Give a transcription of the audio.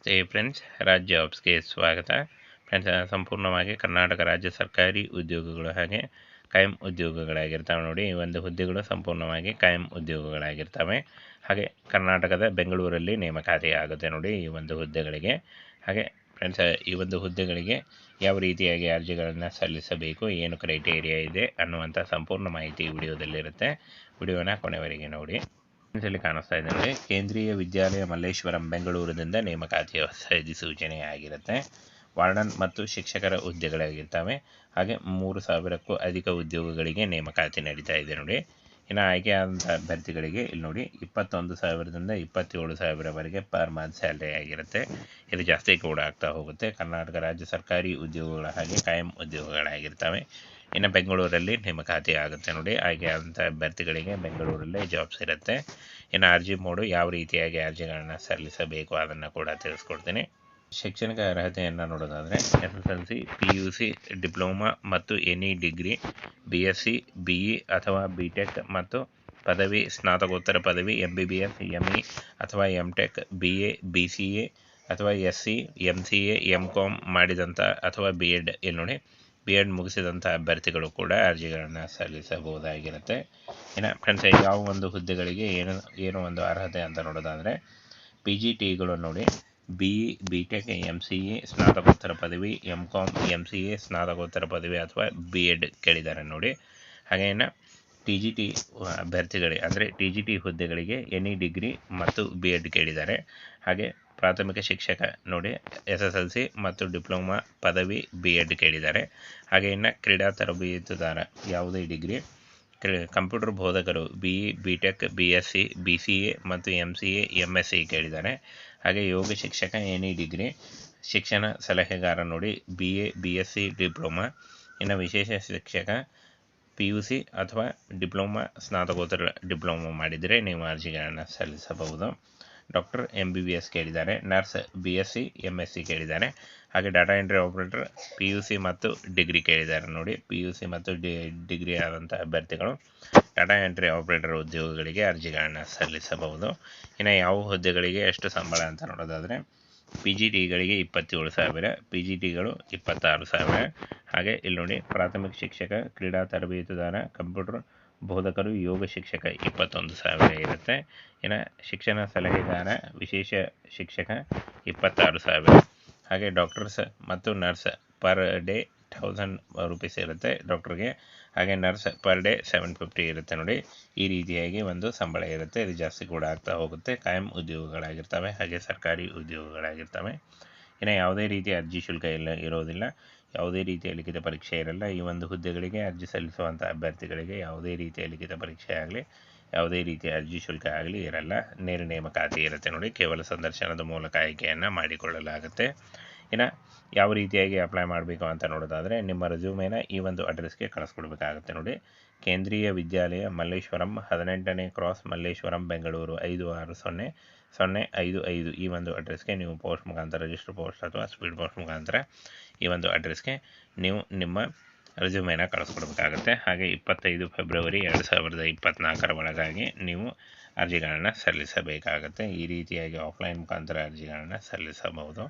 ನಮಸ್ತೆ ಫ್ರೆಂಡ್ಸ್ ರಾಜ್ಯ ಜಾಬ್ಸ್ಗೆ ಸ್ವಾಗತ. ಫ್ರೆಂಡ್ಸ್ ಸಂಪೂರ್ಣವಾಗಿ ಕರ್ನಾಟಕ ರಾಜ್ಯ ಸರ್ಕಾರಿ ಉದ್ಯೋಗಗಳು ಹಾಗೆ ಕಾಯಂ ಉದ್ಯೋಗಗಳಾಗಿರ್ತವೆ ನೋಡಿ. ಈ ಒಂದು ಹುದ್ದೆಗಳು ಸಂಪೂರ್ಣವಾಗಿ ಕಾಯಂ ಉದ್ಯೋಗಗಳಾಗಿರ್ತವೆ. ಹಾಗೆ ಕರ್ನಾಟಕದ ಬೆಂಗಳೂರಲ್ಲಿ ನೇಮಕಾತಿ ಆಗುತ್ತೆ ನೋಡಿ ಈ ಒಂದು ಹುದ್ದೆಗಳಿಗೆ. ಹಾಗೆ ಫ್ರೆಂಡ್ಸ್ ಈ ಒಂದು ಹುದ್ದೆಗಳಿಗೆ ಯಾವ ರೀತಿಯಾಗಿ ಅರ್ಜಿಗಳನ್ನು ಸಲ್ಲಿಸಬೇಕು, ಏನು ಕ್ರೈಟೇರಿಯಾ ಇದೆ ಅನ್ನುವಂಥ ಸಂಪೂರ್ಣ ಮಾಹಿತಿ ವಿಡಿಯೋದಲ್ಲಿರುತ್ತೆ. ವಿಡಿಯೋನ ಕೊನೆವರೆಗೆ ನೋಡಿ. ಇಲ್ಲಿ ಕಾಣಿಸ್ತಾ ಇದೆ ಕೇಂದ್ರೀಯ ವಿದ್ಯಾಲಯ ಮಲ್ಲೇಶ್ವರಂ ಬೆಂಗಳೂರಿನಿಂದ ನೇಮಕಾತಿಯ ಹೊಸ ಅಧಿಸೂಚನೆ ಆಗಿರುತ್ತೆ. ವಾರ್ಡನ್ ಮತ್ತು ಶಿಕ್ಷಕರ ಹುದ್ದೆಗಳಾಗಿರ್ತವೆ. ಹಾಗೆ ಮೂರು ಸಾವಿರಕ್ಕೂ ಅಧಿಕ ಉದ್ಯೋಗಗಳಿಗೆ ನೇಮಕಾತಿ ನಡೀತಾ ಇದೆ ನೋಡಿ. ಇನ್ನು ಆಯ್ಕೆಯಾದಂಥ ಅಭ್ಯರ್ಥಿಗಳಿಗೆ ಇಲ್ಲಿ ನೋಡಿ ಇಪ್ಪತ್ತೊಂದು ಸಾವಿರದಿಂದ ಇಪ್ಪತ್ತೇಳು ಸಾವಿರವರೆಗೆ ಪರ್ ಮಂತ್ ಸ್ಯಾಲ್ರಿ ಆಗಿರುತ್ತೆ. ಇದು ಜಾಸ್ತಿ ಕೂಡ ಆಗ್ತಾ ಹೋಗುತ್ತೆ. ಕರ್ನಾಟಕ ರಾಜ್ಯ ಸರ್ಕಾರಿ ಉದ್ಯೋಗಗಳ ಹಾಗೆ ಕಾಯಂ ಉದ್ಯೋಗಗಳಾಗಿರ್ತವೆ. ಇನ್ನು ಬೆಂಗಳೂರಲ್ಲಿ ನೇಮಕಾತಿ ಆಗುತ್ತೆ ನೋಡಿ. ಹಾಗೆ ಆದಂಥ ಅಭ್ಯರ್ಥಿಗಳಿಗೆ ಬೆಂಗಳೂರಲ್ಲೇ ಜಾಬ್ಸ್ ಇರುತ್ತೆ ಇನ್ನು ಅರ್ಜಿ ಮೋಡು ಯಾವ ರೀತಿಯಾಗಿ ಅರ್ಜಿಗಳನ್ನು ಸಲ್ಲಿಸಬೇಕು ಅದನ್ನು ಕೂಡ ತಿಳಿಸ್ಕೊಡ್ತೀನಿ. ಶೈಕ್ಷಣಿಕ ಅರ್ಹತೆಯನ್ನು ನೋಡೋದಾದರೆ S S L C P U C, diploma ಮತ್ತು any degree, B S C, B E ಅಥವಾ ಬಿ ಟೆಕ್ ಮತ್ತು ಪದವಿ, ಸ್ನಾತಕೋತ್ತರ ಪದವಿ, M B B S M E ಅಥವಾ M tech, B A, B C A ಅಥವಾ S C M C A M com ಮಾಡಿದಂಥ ಅಥವಾ ಬಿ ಎಡ್. ಇಲ್ಲಿ ನೋಡಿ ಬಿ ಎಡ್ ಮುಗಿಸಿದಂಥ ಅಭ್ಯರ್ಥಿಗಳು ಕೂಡ ಅರ್ಜಿಗಳನ್ನು ಸಲ್ಲಿಸಬಹುದಾಗಿರುತ್ತೆ. ಇನ್ನು ಫ್ರೆಂಡ್ಸ್ ಯಾವ ಒಂದು ಹುದ್ದೆಗಳಿಗೆ ಏನು ಏನು ಒಂದು ಅರ್ಹತೆ ಅಂತ ನೋಡೋದಾದರೆ ಪಿ ಜಿ ಟಿಗಳು ನೋಡಿ B E B tech M C A ಸ್ನಾತಕೋತ್ತರ ಪದವಿ M com M C A ಸ್ನಾತಕೋತ್ತರ ಪದವಿ ಅಥವಾ ಬಿ ಎಡ್ ಕೇಳಿದ್ದಾರೆ ನೋಡಿ. ಹಾಗೆ ಇನ್ನು ಟಿ ಜಿ ಟಿ ಅಭ್ಯರ್ಥಿಗಳಿಗೆ, ಅಂದರೆ ಟಿ ಜಿ ಟಿ ಹುದ್ದೆಗಳಿಗೆ ಎನಿ ಡಿಗ್ರಿ ಮತ್ತು ಬಿ ಎಡ್ ಕೇಳಿದ್ದಾರೆ. ಹಾಗೆ ಪ್ರಾಥಮಿಕ ಶಿಕ್ಷಕ ನೋಡಿ ಎಸ್ ಎಸ್ ಎಲ್ ಸಿ ಮತ್ತು ಡಿಪ್ಲೊಮಾ ಪದವಿ ಬಿ ಎಡ್ ಕೇಳಿದ್ದಾರೆ. ಹಾಗೆ ಇನ್ನು ಕ್ರೀಡಾ ತರಬೇತುದಾರ ಯಾವುದೇ ಡಿಗ್ರಿ ಕಂಪ್ಯೂಟರ್ ಬೋಧಕರು B E B tech B S C B C A ಮತ್ತು M C A M S C ಕೇಳಿದ್ದಾರೆ. ಹಾಗೆ ಯೋಗ ಶಿಕ್ಷಕ ಎನಿ ಡಿಗ್ರಿ, ಶಿಕ್ಷಣ ಸಲಹೆಗಾರ ನೋಡಿ B A B S C diploma, ಇನ್ನು ವಿಶೇಷ ಶಿಕ್ಷಕ ಪಿ ಯು ಸಿ ಅಥವಾ ಡಿಪ್ಲೊಮಾ ಸ್ನಾತಕೋತ್ತರ ಡಿಪ್ಲೊಮಾ ಮಾಡಿದರೆ ನೀವು ಅರ್ಜಿಗಳನ್ನು ಸಲ್ಲಿಸಬಹುದು. Doctor M B B S ಕೇಳಿದ್ದಾರೆ, nurse B S C M S C ಕೇಳಿದ್ದಾರೆ. ಹಾಗೆ data entry operator P U C ಮತ್ತು ಡಿಗ್ರಿ ಕೇಳಿದ್ದಾರೆ ನೋಡಿ. ಪಿ ಯು ಸಿ ಮತ್ತು ಡಿ ಡಿಗ್ರಿ ಆದಂಥ ಅಭ್ಯರ್ಥಿಗಳು ಡಾಟಾ ಎಂಟ್ರಿ ಆಪರೇಟರ್ ಉದ್ಯೋಗಗಳಿಗೆ ಅರ್ಜಿಗಳನ್ನು ಸಲ್ಲಿಸಬಹುದು. ಇನ್ನು ಯಾವ ಹುದ್ದೆಗಳಿಗೆ ಎಷ್ಟು ಸಂಬಳ ಅಂತ ನೋಡೋದಾದರೆ ಪಿ ಜಿ ಟಿಗಳಿಗೆ ಇಪ್ಪತ್ತೇಳು ಸಾವಿರ ಪಿ ಜಿ ಟಿಗಳು ಇಪ್ಪತ್ತಾರು ಸಾವಿರ. ಹಾಗೆ ಇಲ್ಲಿ ನೋಡಿ ಪ್ರಾಥಮಿಕ ಶಿಕ್ಷಕ, ಕ್ರೀಡಾ ತರಬೇತುದಾರ, ಕಂಪ್ಯೂಟರ್ ಬೋಧಕರು ಯೋಗ ಶಿಕ್ಷಕ ಇಪ್ಪತ್ತೊಂದು ಸಾವಿರ ಇರುತ್ತೆ. ಇನ್ನು ಶಿಕ್ಷಣ ಸಲಹೆಗಾರ, ವಿಶೇಷ ಶಿಕ್ಷಕ ಇಪ್ಪತ್ತಾರು ಸಾವಿರ. ಹಾಗೆ ಡಾಕ್ಟರ್ಸ್ ಮತ್ತು nurse per day thousand rupees ಇರುತ್ತೆ ಡಾಕ್ಟ್ರಿಗೆ. ಹಾಗೆ nurse per day seven fifty ಇರುತ್ತೆ ನೋಡಿ. ಈ ರೀತಿಯಾಗಿ ಒಂದು ಸಂಬಳ ಇರುತ್ತೆ. ಇದು ಜಾಸ್ತಿ ಕೂಡ ಆಗ್ತಾ ಹೋಗುತ್ತೆ. ಕಾಯಂ ಉದ್ಯೋಗಗಳಾಗಿರ್ತವೆ. ಹಾಗೆ ಸರ್ಕಾರಿ ಉದ್ಯೋಗಗಳಾಗಿರ್ತವೆ. ಇನ್ನು ಯಾವುದೇ ರೀತಿಯ ಅರ್ಜಿ ಶುಲ್ಕ ಇಲ್ಲ, ಇರೋದಿಲ್ಲ. ಯಾವುದೇ ರೀತಿಯ ಲಿಖಿತ ಪರೀಕ್ಷೆ ಇರಲ್ಲ. ಈ ಒಂದು ಹುದ್ದೆಗಳಿಗೆ ಅರ್ಜಿ ಸಲ್ಲಿಸುವಂಥ ಅಭ್ಯರ್ಥಿಗಳಿಗೆ ಯಾವುದೇ ರೀತಿಯ ಲಿಖಿತ ಪರೀಕ್ಷೆ ಆಗಲಿ, ಯಾವುದೇ ರೀತಿಯ ಅರ್ಜಿ ಶುಲ್ಕ ಆಗಲಿ ಇರಲ್ಲ. ನೇರ ನೇಮಕಾತಿ ಇರುತ್ತೆ ನೋಡಿ. ಕೇವಲ ಸಂದರ್ಶನದ ಮೂಲಕ ಆಯ್ಕೆಯನ್ನು ಮಾಡಿಕೊಳ್ಳಲಾಗುತ್ತೆ. ಇನ್ನು ಯಾವ ರೀತಿಯಾಗಿ ಅಪ್ಲೈ ಮಾಡಬೇಕು ಅಂತ ನೋಡೋದಾದರೆ, ನಿಮ್ಮ ರೆಸ್ಯೂಮೇನ ಈ ಒಂದು ಅಡ್ರೆಸ್ಗೆ ಕಳಿಸ್ಕೊಡ್ಬೇಕಾಗುತ್ತೆ ನೋಡಿ. ಕೇಂದ್ರೀಯ ವಿದ್ಯಾಲಯ ಮಲ್ಲೇಶ್ವರಂ ಹದಿನೆಂಟನೇ ಕ್ರಾಸ್ ಮಲ್ಲೇಶ್ವರಂ, ಬೆಂಗಳೂರು ಐದು ಆರು ಸೊನ್ನೆ. ಸೊನ್ನೆ ಐದು ಐದು ಈ ಒಂದು ಅಡ್ರೆಸ್ಗೆ ನೀವು ಪೋಸ್ಟ್ ಮುಖಾಂತರ ರಿಜಿಸ್ಟರ್ ಪೋಸ್ಟ್ ಅಥವಾ ಸ್ಪೀಡ್ ಪೋಸ್ಟ್ ಮುಖಾಂತರ ಈ ಒಂದು ಅಡ್ರೆಸ್ಗೆ ನೀವು ನಿಮ್ಮ ರೆಸ್ಯೂಮೇನ ಕಳಿಸ್ಕೊಡ್ಬೇಕಾಗುತ್ತೆ. ಹಾಗೆ ಇಪ್ಪತ್ತೈದು ಫೆಬ್ರವರಿ ಎರಡು ಸಾವಿರದ ಇಪ್ಪತ್ತ್ನಾಲ್ಕರ ಒಳಗಾಗಿ ನೀವು ಅರ್ಜಿಗಳನ್ನು ಸಲ್ಲಿಸಬೇಕಾಗುತ್ತೆ. ಈ ರೀತಿಯಾಗಿ ಆಫ್ಲೈನ್ ಮುಖಾಂತರ ಅರ್ಜಿಗಳನ್ನು ಸಲ್ಲಿಸಬಹುದು.